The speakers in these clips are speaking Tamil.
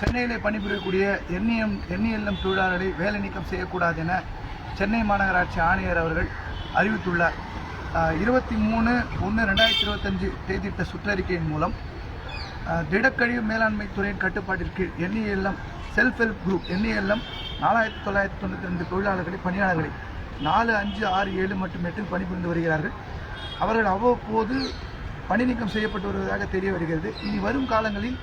சென்னையிலே பணிபுரியக்கூடிய என்இஎம் என்இஎல்எம் தொழிலாளர்களை வேலை நீக்கம் செய்யக்கூடாது என சென்னை மாநகராட்சி ஆணையர் அவர்கள் அறிவித்துள்ளார். இருபத்தி மூணு ஒன்று ரெண்டாயிரத்தி இருபத்தஞ்சு தேதியிட்ட சுற்றறிக்கையின் மூலம் திடக்கழிவு மேலாண்மை துறையின் கட்டுப்பாட்டிற்கு NELM self help group NELM நாலாயிரத்தி தொள்ளாயிரத்தி தொண்ணூற்றி ரெண்டு தொழிலாளர்களை பணியாளர்களை நாலு அஞ்சு ஆறு ஏழு மற்றும் எட்டில் பணிபுரிந்து வருகிறார்கள். அவர்கள் அவ்வப்போது பணி நீக்கம் செய்யப்பட்டு வருவதாக தெரிய வருகிறது. இனி வரும் காலங்களில்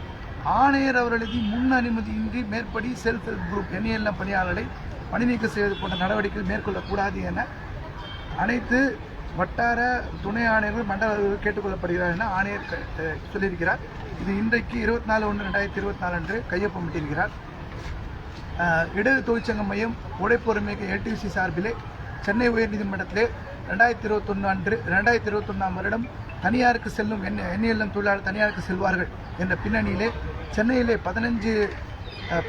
ஆணையர் அவர்களது முன் அனுமதியின்றி மேற்படி செல்ஃப் ஹெல்ப் குரூப் எண்ணிய பணியாளரை பணியாளர்களை செய்வது போன்ற நடவடிக்கைகள் மேற்கொள்ளக்கூடாது என அனைத்து வட்டார துணை ஆணையர்கள் மண்டல அலுவலர்கள் கேட்டுக்கொள்ளப்படுகிறார் என ஆணையர் சொல்லியிருக்கிறார். இது இன்றைக்கு இருபத்தி நாலு ஒன்று ரெண்டாயிரத்தி இருபத்தி நாலு அன்று கையொப்பமிட்டிருக்கிறார் இடது தொழிற்சங்க மையம் உடைப்பொறுமைக்கு ஏடிசி சார்பிலே சென்னை உயர்நீதிமன்றத்திலே ரெண்டாயிரத்தி இருபத்தொன்று அன்று ரெண்டாயிரத்தி இருபத்தொன்னாம் வருடம் தனியாருக்கு செல்லும் என் எண்ணியல்லம் தொழிலாளர் தனியாருக்கு செல்வார்கள் என்ற பின்னணியிலே சென்னையிலே பதினஞ்சு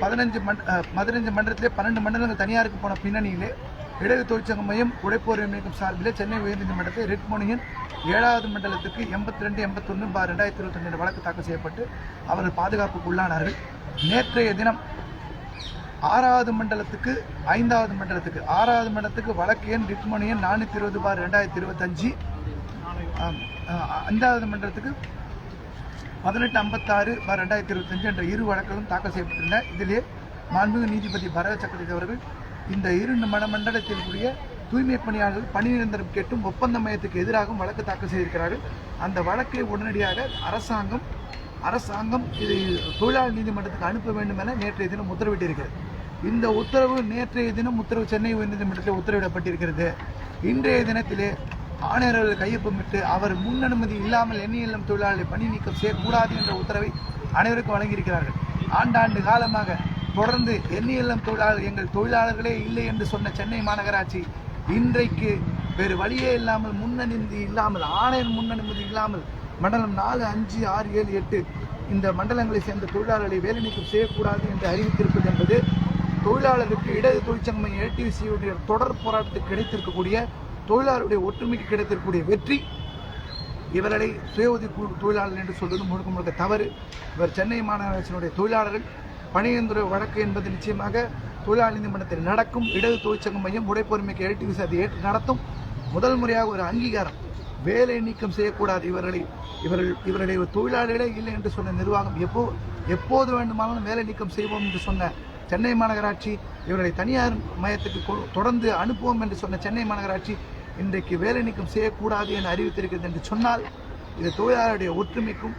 பதினஞ்சு மண் பதினஞ்சு மண்டலத்திலே பன்னெண்டு மண்டலங்கள் தனியாருக்கு போன பின்னணியிலே இடது தொழிற்சங்க மையம் உடைப்போர் இயக்கம் சார்பிலே சென்னை உயர்நீதிமன்றத்தில் ரிட் ஏழாவது மண்டலத்துக்கு எண்பத்தி ரெண்டு எண்பத்தொன்று பார் ரெண்டாயிரத்தி இருபத்தி ரெண்டு வழக்கு தாக்கல் செய்யப்பட்டு அவர்கள் பாதுகாப்புக்கு உள்ளானார்கள். நேற்றைய தினம் ஆறாவது மண்டலத்துக்கு ஐந்தாவது மண்டலத்துக்கு ஆறாவது மண்டலத்துக்கு வழக்கு எண் ரிட்மணி எண் நானூற்றி இருபது பார் ரெண்டாயிரத்தி இருபத்தஞ்சி. ஐந்தாவது மண்டலத்துக்கு பதினெட்டு ஐம்பத்தாறு பார் ரெண்டாயிரத்தி இருபத்தஞ்சு என்ற இரு வழக்குகளும் தாக்கல் செய்யப்பட்டுள்ளன. இதிலே மாண்புமிகு நீதிபதி பரத சக்கரவர்த்தி அவர்கள் இந்த இரு மண்டலத்தில் கூடிய தூய்மை பணியாளர்கள் பணி நிரந்தரம் கேட்டும் ஒப்பந்த மையத்துக்கு எதிராகவும் வழக்கு தாக்கல் செய்திருக்கிறார்கள். அந்த வழக்கை உடனடியாக அரசாங்கம் அரசாங்கம் இது தொழிலாளர் நீதிமன்றத்துக்கு அனுப்ப வேண்டும் என நேற்றைய தினம் உத்தரவிட்டிருக்கிறது. இந்த உத்தரவு நேற்றைய தினம் உத்தரவு சென்னை உயர்நீதிமன்றத்தில் உத்தரவிடப்பட்டிருக்கிறது. இன்றைய தினத்திலே ஆணையர்கள் கையொப்பமிட்டு அவர் முன் அனுமதி இல்லாமல் எண்ணியல்லம் தொழிலாளர்களை பணி நீக்கம் செய்யக்கூடாது என்ற உத்தரவை அனைவருக்கும் வழங்கியிருக்கிறார்கள். ஆண்டாண்டு காலமாக தொடர்ந்து எண்ணியல்லம் தொழிலாளர் எங்கள் தொழிலாளர்களே இல்லை என்று சொன்ன சென்னை மாநகராட்சி இன்றைக்கு வேறு வழியே இல்லாமல் முன்னனுமதி இல்லாமல் ஆணையர் முன்னனுமதி இல்லாமல் மண்டலம் நாலு அஞ்சு ஆறு ஏழு எட்டு. இந்த மண்டலங்களை சேர்ந்த தொழிலாளர்களை வேலை நீக்கம் செய்யக்கூடாது என்று அறிவித்திருப்பது என்பது தொழிலாளருக்கு இடது தொழிற்சங்கம் ஏடிசியுடைய தொடர் போராட்டத்துக்கு கிடைத்திருக்கக்கூடிய தொழிலாளருடைய ஒற்றுமைக்கு கிடைத்திருக்கக்கூடிய வெற்றி. இவர்களை சுய உதவி தொழிலாளர் என்று சொல்வது முழுக்க முழுக்க தவறு. இவர் சென்னை மாநகராட்சியினுடைய தொழிலாளர்கள். பணியந்திர வழக்கு என்பது நிச்சயமாக தொழிலாளர் நீதிமன்றத்தில் நடக்கும். இடது தொழிற்சங்க மையம் உடைப்பொறுமைக்கு எல்டிவிசி அதை ஏற்று நடத்தும். முதல் முறையாக ஒரு அங்கீகாரம். வேலை நீக்கம் செய்யக்கூடாது இவர்களை. இவர்கள் இவருடைய தொழிலாளர்களே இல்லை என்று சொன்ன நிர்வாகம் எப்போ எப்போது வேண்டுமானாலும் வேலை நீக்கம் செய்வோம் என்று சொன்ன சென்னை மாநகராட்சி இவர்களை தனியார் மையத்துக்கு தொடர்ந்து அனுப்புவோம் என்று சொன்ன சென்னை மாநகராட்சி இன்றைக்கு வேலை நீக்கம் செய்யக்கூடாது என அறிவித்திருக்கிறது என்று சொன்னால் இது தொழிலாளருடைய ஒற்றுமைக்கும்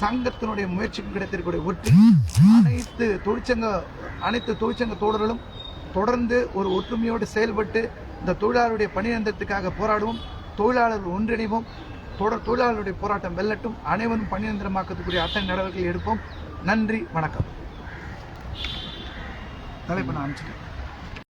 சங்கத்தினுடைய முயற்சிக்கும் கிடைத்திருக்கக்கூடிய ஒற்றி அனைத்து தொழிற்சங்க அனைத்து தொழிற்சங்க தோழர்களும் தொடர்ந்து ஒரு ஒற்றுமையோடு செயல்பட்டு இந்த தொழிலாளருடைய பணியந்தத்துக்காக போராடுவோம் தொழிலாளர்கள் ஒன்றிணைவோம் தொடர் தொழிலாளர்களுடைய போராட்டம் வெல்லட்டும். அனைவரும் பணியந்திரமாக்கத்துக்குரிய அத்தனை நடவடிக்கைகள் எடுப்போம். நன்றி வணக்கம். தலைப்பு நான் அனுப்பிச்சிட்டேன்.